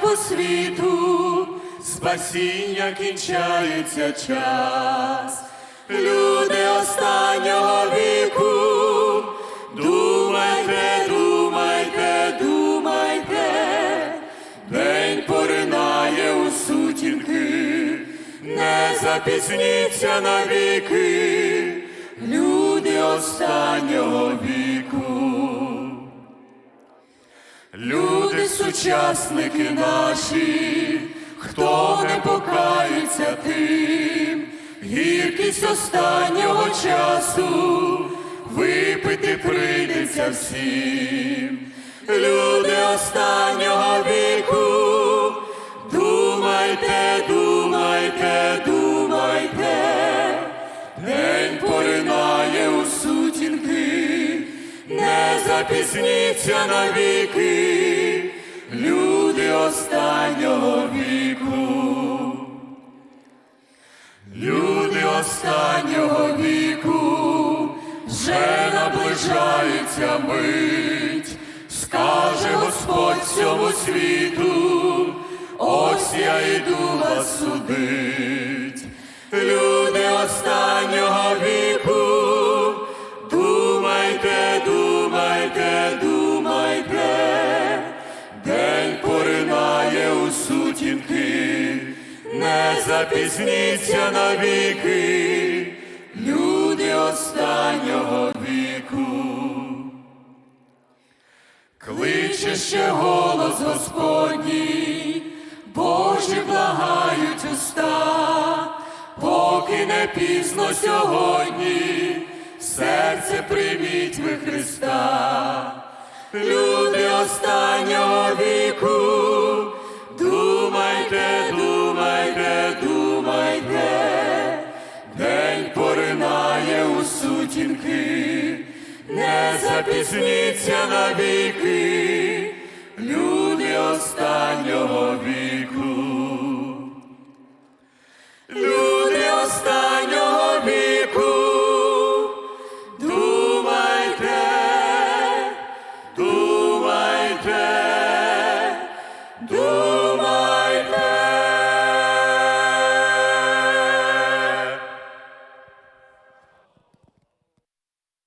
світу, спасіння кінчається час. Люди останнього віку, думайте, думайте, думайте, день поринає у сутінки, не запізніться навіки, люди останнього віку. Люди, сучасники наші, хто не покається тим, гіркість останнього часу випити прийдеться всім. Люди останнього віку, думайте, думайте, думайте, день поринає у сутінки, не запізніться навіки, люди останнього віку. Люди останнього віку, вже наближається мить, скаже Господь всьому світу, ось я йду вас судить. Не запізніться навіки, люди останнього віку. Кличе ще голос Господній, Божі благають уста, поки не пізно сьогодні, серце прийміть ви Христа. Люди останнього віку, запізніться навіки, люди останнього віку, люди останнього.